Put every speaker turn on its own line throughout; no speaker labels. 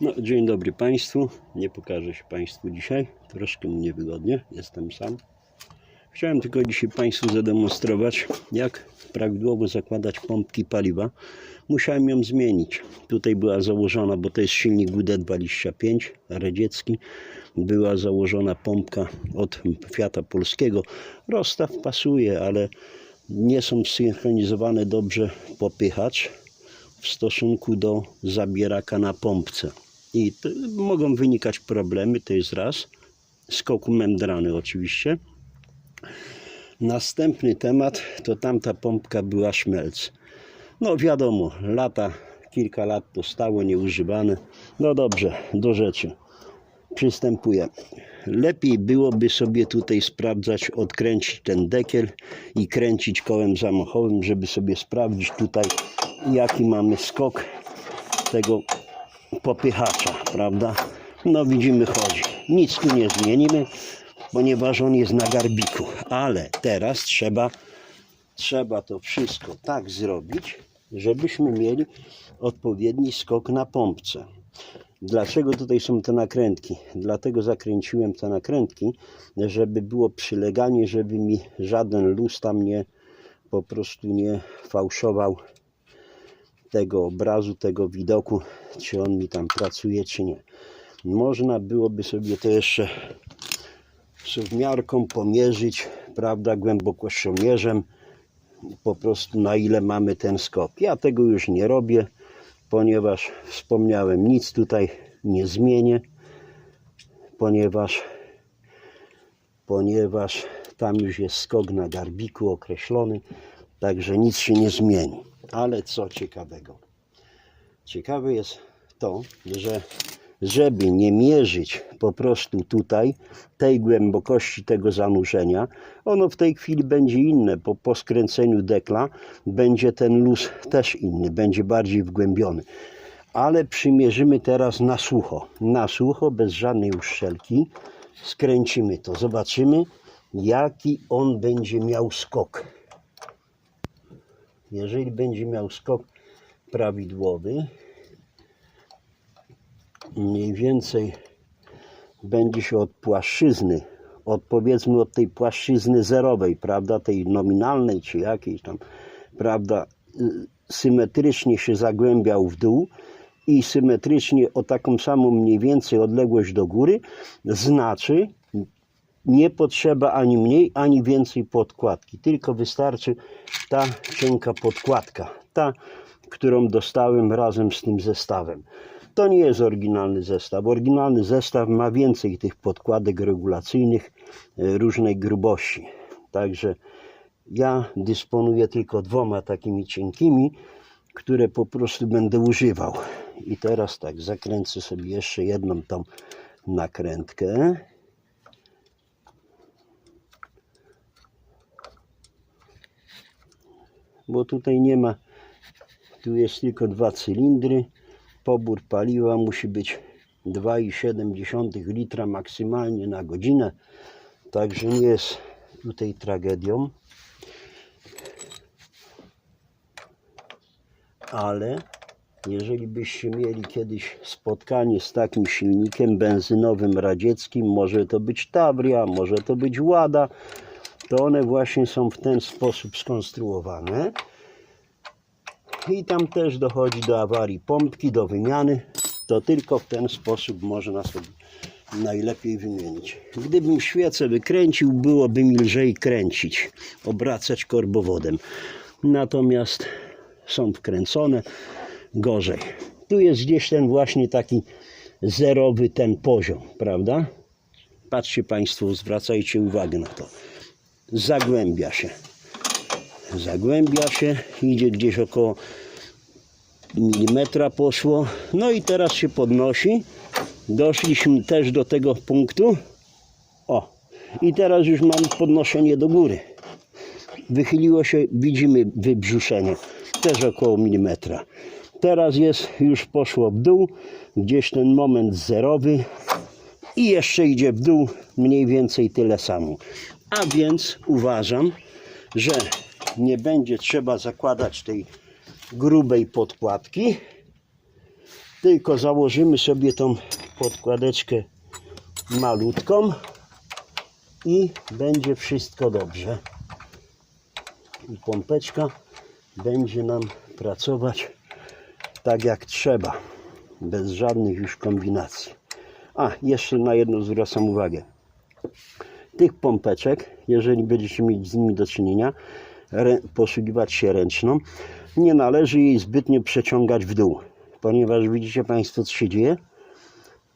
No, dzień dobry Państwu. Nie pokażę się Państwu dzisiaj. Troszkę mi niewygodnie. Jestem sam. Chciałem tylko dzisiaj Państwu zademonstrować, jak prawidłowo zakładać pompki paliwa. Musiałem ją zmienić. Tutaj była założona, bo to jest silnik WD-25 radziecki. Była założona pompka od Fiata Polskiego. Rozstaw pasuje, ale nie są synchronizowane dobrze popychacz w stosunku do zabieraka na pompce. I mogą wynikać problemy, to jest raz. Skoku membrany oczywiście. Następny temat to tamta pompka była szmelc. No wiadomo, lata, kilka lat to stało nieużywane. No dobrze, do rzeczy. Przystępuję. Lepiej byłoby sobie tutaj sprawdzać, odkręcić ten dekiel i kręcić kołem zamachowym, żeby sobie sprawdzić tutaj, jaki mamy skok tego popychacza, prawda? No widzimy, chodzi. Nic tu nie zmienimy, ponieważ on jest na garbiku, ale teraz trzeba, trzeba to wszystko tak zrobić, żebyśmy mieli odpowiedni skok na pompce. Dlaczego tutaj są te nakrętki? Dlatego zakręciłem te nakrętki, żeby było przyleganie, żeby mi żaden luz tam nie po prostu nie fałszował tego obrazu, tego widoku, czy on mi tam pracuje, czy nie. Można byłoby sobie to jeszcze suwmiarką pomierzyć, prawda, głębokościomierzem, po prostu na ile mamy ten skok. Ja tego już nie robię, ponieważ wspomniałem, nic tutaj nie zmienię, ponieważ ponieważ tam już jest skok na garbiku określony, także nic się nie zmieni. Ale co ciekawego? Ciekawe jest to, że żeby nie mierzyć po prostu tutaj tej głębokości tego zanurzenia, ono w tej chwili będzie inne. Po, skręceniu dekla będzie ten luz też inny, będzie bardziej wgłębiony. Ale przymierzymy teraz na sucho. Na sucho, bez żadnej uszczelki. Skręcimy to. Zobaczymy, jaki on będzie miał skok. Jeżeli będzie miał skok prawidłowy, mniej więcej będzie się od płaszczyzny, od powiedzmy od tej płaszczyzny zerowej, prawda, tej nominalnej czy jakiejś tam, prawda, y, symetrycznie się zagłębiał w dół i symetrycznie o taką samą mniej więcej odległość do góry, znaczy nie potrzeba ani mniej, ani więcej podkładki, tylko wystarczy ta cienka podkładka, ta, którą dostałem razem z tym zestawem. To nie jest oryginalny zestaw. Oryginalny zestaw ma więcej tych podkładek regulacyjnych e, różnej grubości. Także ja dysponuję tylko dwoma takimi cienkimi, które po prostu będę używał. I teraz tak, zakręcę sobie jeszcze jedną tą nakrętkę. Bo tutaj nie ma, tu jest tylko dwa cylindry pobór paliwa musi być 2,7 litra maksymalnie na godzinę. Także nie jest tutaj tragedią. Ale jeżeli byście mieli kiedyś spotkanie z takim silnikiem benzynowym radzieckim, może to być Tavria, może to być Łada, to one właśnie są w ten sposób skonstruowane i tam też dochodzi do awarii pompki, do wymiany. To tylko w ten sposób można sobie najlepiej wymienić. Gdybym świecę wykręcił, byłoby mi lżej kręcić, obracać korbowodem. Natomiast są wkręcone gorzej. Tu jest gdzieś ten właśnie taki zerowy ten poziom, prawda? Patrzcie Państwo, zwracajcie uwagę na to. Zagłębia się zagłębia się, idzie gdzieś około milimetra poszło. No i teraz się podnosi. Doszliśmy też do tego punktu. O, i teraz już mamy podnoszenie do góry. Wychyliło się, widzimy wybrzuszenie, też około milimetra. Teraz jest, już poszło w dół, gdzieś ten moment zerowy i jeszcze idzie w dół mniej więcej tyle samo. A więc uważam, że nie będzie trzeba zakładać tej grubej podkładki, Tylko założymy sobie tą podkładeczkę malutką i będzie wszystko dobrze. I pompeczka będzie nam pracować tak jak trzeba, bez żadnych już kombinacji. A, jeszcze na jedno zwracam uwagę. Tych pompeczek, jeżeli będziecie mieć z nimi do czynienia, posługiwać się ręczną, nie należy jej zbytnio przeciągać w dół, ponieważ widzicie Państwo, co się dzieje?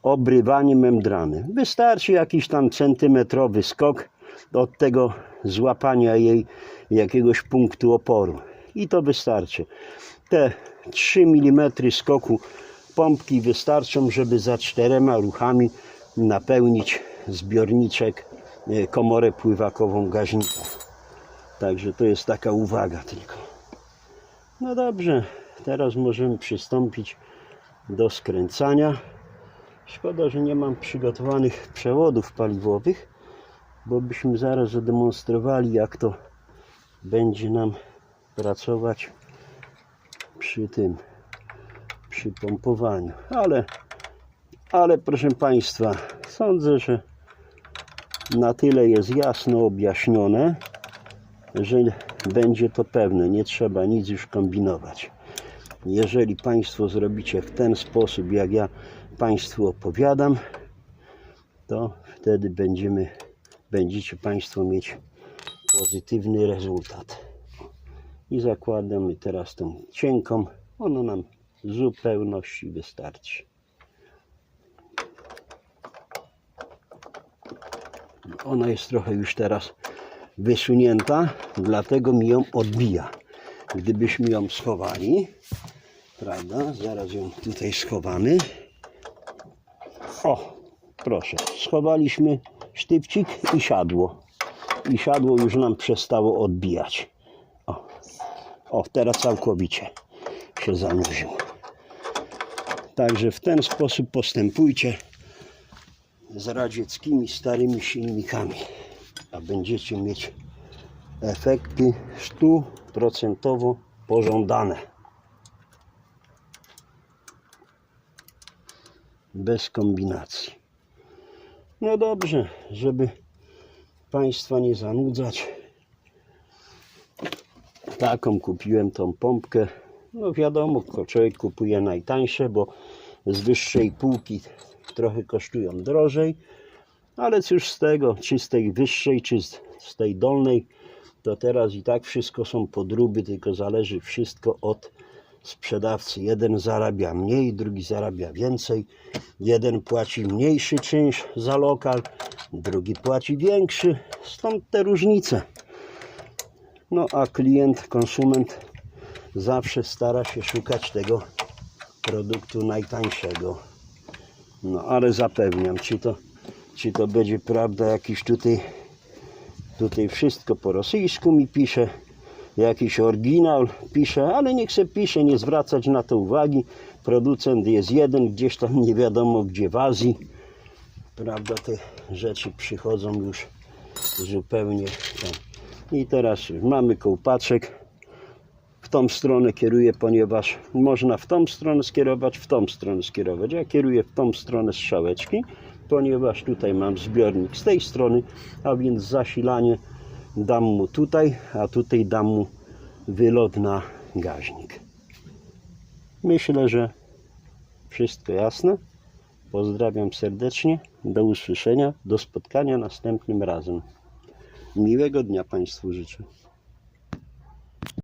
Obrywanie membrany. Wystarczy jakiś tam centymetrowy skok od tego złapania jej jakiegoś punktu oporu. I to wystarczy. Te 3 mm skoku pompki wystarczą, żeby za czterema ruchami napełnić zbiorniczek, komorę pływakową gaźnika. Także to jest taka uwaga tylko. No dobrze, teraz możemy przystąpić do skręcania. Szkoda, że nie mam przygotowanych przewodów paliwowych, bo byśmy zaraz zademonstrowali, jak to będzie nam pracować przy tym, przy pompowaniu. Ale, ale proszę Państwa, sądzę, że na tyle jest jasno objaśnione, że będzie to pewne. Nie trzeba nic już kombinować. Jeżeli Państwo zrobicie w ten sposób, jak ja Państwu opowiadam, to wtedy będziemy, będziecie Państwo mieć pozytywny rezultat. I zakładamy teraz tą cienką. Ona nam w zupełności wystarczy. Ona jest trochę już teraz wysunięta, dlatego mi ją odbija. Gdybyśmy ją schowali, prawda? Zaraz ją tutaj schowamy. O, proszę, schowaliśmy sztywcik i siadło. I siadło już nam przestało odbijać. O, o teraz całkowicie się zanurzył. Także w ten sposób postępujcie z radzieckimi starymi silnikami, a będziecie mieć efekty stuprocentowo pożądane. Bez kombinacji. No dobrze, żeby Państwa nie zanudzać. Taką kupiłem tą pompkę. No wiadomo, człowiek kupuje najtańsze, bo z wyższej półki trochę kosztują drożej. Ale cóż z tego, czy z tej wyższej, czy z, tej dolnej, to teraz i tak wszystko są podróby, tylko zależy wszystko od sprzedawcy. Jeden zarabia mniej, drugi zarabia więcej. Jeden płaci mniejszy czynsz za lokal, drugi płaci większy. Stąd te różnice. No a klient, konsument zawsze stara się szukać tego produktu najtańszego. No ale zapewniam, czy to, czy to będzie prawda, jakiś tutaj, tutaj wszystko po rosyjsku mi pisze, jakiś oryginał pisze, ale niech se pisze, nie zwracać na to uwagi. Producent jest jeden, gdzieś tam nie wiadomo gdzie w Azji. Prawda, te rzeczy przychodzą już zupełnie tam. I teraz mamy kołpaczek. Tą stronę kieruję, ponieważ można w tą stronę skierować, w tą stronę skierować. Ja kieruję w tą stronę strzałeczki, ponieważ tutaj mam zbiornik z tej strony, a więc zasilanie dam mu tutaj, a tutaj dam mu wylot na gaźnik. Myślę, że wszystko jasne. Pozdrawiam serdecznie. Do usłyszenia. Do spotkania następnym razem. Miłego dnia Państwu życzę.